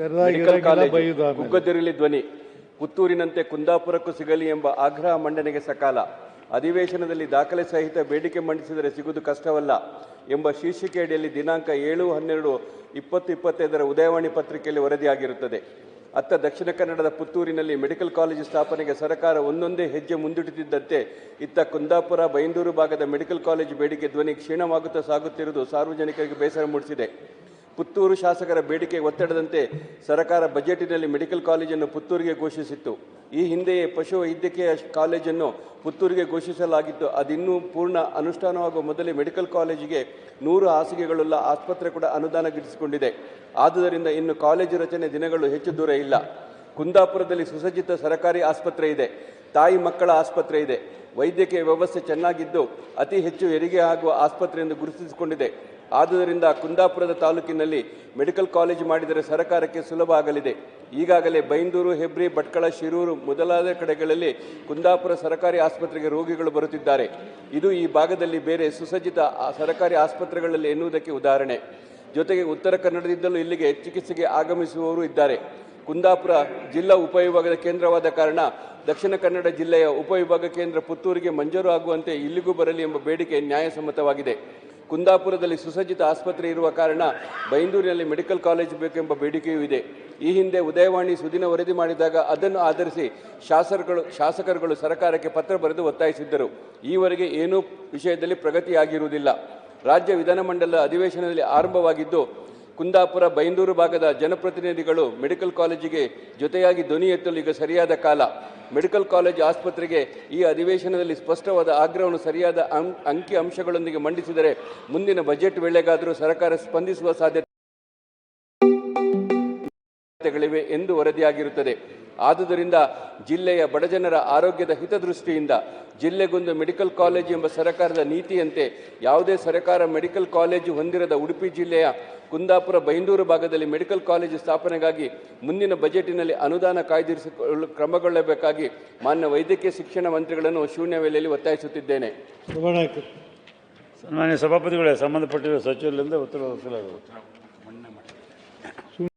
Medical college. ಕುಗ್ಗದಿರಲಿ ಧ್ವನಿ. ಪುತ್ತೂರಿನಂತೆ ಕುಂದಾಪುರಕ್ಕೂ ಸಿಗಲಿ ಎಂಬ ಆಗ್ರಹ ಮಂಡನೆಗೆ ಸಕಾಲ. ಅಧಿವೇಶನದಲ್ಲಿ ದಾಖಲೆ ಸಹಿತ ಬೇಡಿಕೆ ಮಂಡಿಸಿದರೆ ಸಿಗುವುದು ಕಷ್ಟವಲ್ಲ ಎಂಬ ಶೀರ್ಷಿಕೆಯಡಿಯಲ್ಲಿ ದಿನಾಂಕ ಏಳು ಹನ್ನೆರಡು ಇಪ್ಪತ್ತು ಇಪ್ಪತ್ತೈದರ ಉದಯವಾಣಿ ಪತ್ರಿಕೆಯಲ್ಲಿ ವರದಿಯಾಗಿರುತ್ತದೆ. ಅತ್ತ ದಕ್ಷಿಣ ಕನ್ನಡದ ಪುತ್ತೂರಿನಲ್ಲಿ ಮೆಡಿಕಲ್ ಕಾಲೇಜು ಸ್ಥಾಪನೆಗೆ ಸರ್ಕಾರ ಒಂದೊಂದೇ ಹೆಜ್ಜೆ ಮುಂದಿಡುತ್ತಿದ್ದಂತೆ ಇತ್ತ ಕುಂದಾಪುರ ಬೈಂದೂರು ಭಾಗದ ಮೆಡಿಕಲ್ ಕಾಲೇಜು ಬೇಡಿಕೆ ಧ್ವನಿ ಕ್ಷೀಣವಾಗುತ್ತಾ ಸಾಗುತ್ತಿರುವುದು ಸಾರ್ವಜನಿಕರಿಗೆ ಬೇಸರ ಮೂಡಿಸಿದೆ. ಪುತ್ತೂರು ಶಾಸಕರ ಬೇಡಿಕೆ ಒತ್ತಡದಂತೆ ಸರ್ಕಾರ ಬಜೆಟಿನಲ್ಲಿ ಮೆಡಿಕಲ್ ಕಾಲೇಜನ್ನು ಪುತ್ತೂರಿಗೆ ಘೋಷಿಸಿತ್ತು. ಈ ಹಿಂದೆಯೇ ಪಶು ವೈದ್ಯಕೀಯ ಕಾಲೇಜನ್ನು ಪುತ್ತೂರಿಗೆ ಘೋಷಿಸಲಾಗಿತ್ತು. ಅದಿನ್ನೂ ಪೂರ್ಣ ಅನುಷ್ಠಾನವಾಗುವ ಮೊದಲೇ ಮೆಡಿಕಲ್ ಕಾಲೇಜಿಗೆ ನೂರು ಹಾಸಿಗೆಗಳುಳ್ಳ ಆಸ್ಪತ್ರೆ ಕೂಡ ಅನುದಾನ ಗಿಟ್ಟಿಸಿಕೊಂಡಿದೆ. ಆದುದರಿಂದ ಇನ್ನು ಕಾಲೇಜು ರಚನೆ ದಿನಗಳು ಹೆಚ್ಚು ದೂರ ಇಲ್ಲ. ಕುಂದಾಪುರದಲ್ಲಿ ಸುಸಜ್ಜಿತ ಸರಕಾರಿ ಆಸ್ಪತ್ರೆ ಇದೆ. ತಾಯಿ ಮಕ್ಕಳ ಆಸ್ಪತ್ರೆ ಇದೆ. ವೈದ್ಯಕೀಯ ವ್ಯವಸ್ಥೆ ಚೆನ್ನಾಗಿದ್ದು ಅತಿ ಹೆಚ್ಚು ಹೆರಿಗೆ ಆಗುವ ಆಸ್ಪತ್ರೆ ಎಂದು ಗುರುತಿಸಿಕೊಂಡಿದೆ. ಆದುದರಿಂದ ಕುಂದಾಪುರದ ತಾಲೂಕಿನಲ್ಲಿ ಮೆಡಿಕಲ್ ಕಾಲೇಜು ಮಾಡಿದರೆ ಸರಕಾರಕ್ಕೆ ಸುಲಭ ಆಗಲಿದೆ. ಈಗಾಗಲೇ ಬೈಂದೂರು, ಹೆಬ್ರಿ, ಭಟ್ಕಳ, ಶಿರೂರು ಮೊದಲಾದ ಕಡೆಗಳಲ್ಲಿ ಕುಂದಾಪುರ ಸರಕಾರಿ ಆಸ್ಪತ್ರೆಗೆ ರೋಗಿಗಳು ಬರುತ್ತಿದ್ದಾರೆ. ಇದು ಈ ಭಾಗದಲ್ಲಿ ಬೇರೆ ಸುಸಜ್ಜಿತ ಸರಕಾರಿ ಆಸ್ಪತ್ರೆಗಳಲ್ಲಿ ಎನ್ನುವುದಕ್ಕೆ ಉದಾಹರಣೆ. ಜೊತೆಗೆ ಉತ್ತರ ಕನ್ನಡದಿಂದಲೂ ಇಲ್ಲಿಗೆ ಚಿಕಿತ್ಸೆಗೆ ಆಗಮಿಸುವವರು ಇದ್ದಾರೆ. ಕುಂದಾಪುರ ಜಿಲ್ಲಾ ಉಪವಿಭಾಗದ ಕೇಂದ್ರವಾದ ಕಾರಣ ದಕ್ಷಿಣ ಕನ್ನಡ ಜಿಲ್ಲೆಯ ಉಪವಿಭಾಗ ಕೇಂದ್ರ ಪುತ್ತೂರಿಗೆ ಮಂಜೂರು ಆಗುವಂತೆ ಇಲ್ಲಿಗೂ ಬರಲಿ ಎಂಬ ಬೇಡಿಕೆ ನ್ಯಾಯಸಮ್ಮತವಾಗಿದೆ. ಕುಂದಾಪುರದಲ್ಲಿ ಸುಸಜ್ಜಿತ ಆಸ್ಪತ್ರೆ ಇರುವ ಕಾರಣ ಬೈಂದೂರಿನಲ್ಲಿ ಮೆಡಿಕಲ್ ಕಾಲೇಜ್ ಬೇಕೆಂಬ ಬೇಡಿಕೆಯೂ ಇದೆ. ಈ ಹಿಂದೆ ಉದಯವಾಣಿ ಸುದಿನ ವರದಿ ಮಾಡಿದಾಗ ಅದನ್ನು ಆಧರಿಸಿ ಶಾಸಕರುಗಳು ಶಾಸಕರುಗಳು ಸರ್ಕಾರಕ್ಕೆ ಪತ್ರ ಬರೆದು ಒತ್ತಾಯಿಸಿದ್ದರು. ಈವರೆಗೆ ಏನೂ ವಿಷಯದಲ್ಲಿ ಪ್ರಗತಿಯಾಗಿರುವುದಿಲ್ಲ. ರಾಜ್ಯ ವಿಧಾನಮಂಡಲ ಅಧಿವೇಶನದಲ್ಲಿ ಆರಂಭವಾಗಿದ್ದು ಕುಂದಾಪುರ, ಬೈಂದೂರು ಭಾಗದ ಜನಪ್ರತಿನಿಧಿಗಳು ಮೆಡಿಕಲ್ ಕಾಲೇಜಿಗೆ ಜೊತೆಯಾಗಿ ಧ್ವನಿ ಎತ್ತಲು ಈಗ ಸರಿಯಾದ ಕಾಲ. ಮೆಡಿಕಲ್ ಕಾಲೇಜ್ ಆಸ್ಪತ್ರೆಗೆ ಈ ಅಧಿವೇಶನದಲ್ಲಿ ಸ್ಪಷ್ಟವಾದ ಆಗ್ರಹವನ್ನು ಸರಿಯಾದ ಅಂಕಿ ಅಂಶಗಳೊಂದಿಗೆ ಮಂಡಿಸಿದರೆ ಮುಂದಿನ ಬಜೆಟ್ ವೇಳೆಗಾದರೂ ಸರ್ಕಾರ ಸ್ಪಂದಿಸುವ ಸಾಧ್ಯತೆಗಳಿವೆ ಎಂದು ವರದಿಯಾಗಿರುತ್ತದೆ. ಆದುದರಿಂದ ಜಿಲ್ಲೆಯ ಬಡಜನರ ಆರೋಗ್ಯದ ಹಿತದೃಷ್ಟಿಯಿಂದ ಜಿಲ್ಲೆಗೊಂದು ಮೆಡಿಕಲ್ ಕಾಲೇಜು ಎಂಬ ಸರ್ಕಾರದ ನೀತಿಯಂತೆ ಯಾವುದೇ ಸರ್ಕಾರ ಮೆಡಿಕಲ್ ಕಾಲೇಜು ಹೊಂದಿರದ ಉಡುಪಿ ಜಿಲ್ಲೆಯ ಕುಂದಾಪುರ ಬೈಂದೂರು ಭಾಗದಲ್ಲಿ ಮೆಡಿಕಲ್ ಕಾಲೇಜು ಸ್ಥಾಪನೆಗಾಗಿ ಮುಂದಿನ ಬಜೆಟಿನಲ್ಲಿ ಅನುದಾನ ಕಾಯ್ದಿರಿಸಿಕೊಳ್ಳಲು ಕ್ರಮಗೊಳ್ಳಬೇಕಾಗಿ ಮಾನ್ಯ ವೈದ್ಯಕೀಯ ಶಿಕ್ಷಣ ಮಂತ್ರಿಗಳನ್ನು ಶೂನ್ಯ ವೇಳೆಯಲ್ಲಿ ಒತ್ತಾಯಿಸುತ್ತಿದ್ದೇನೆ. ಸಭಾಪತಿಗಳೇ ಸಂಬಂಧಪಟ್ಟಿರುವ ಸಚಿವರಿಂದ ಉತ್ತರ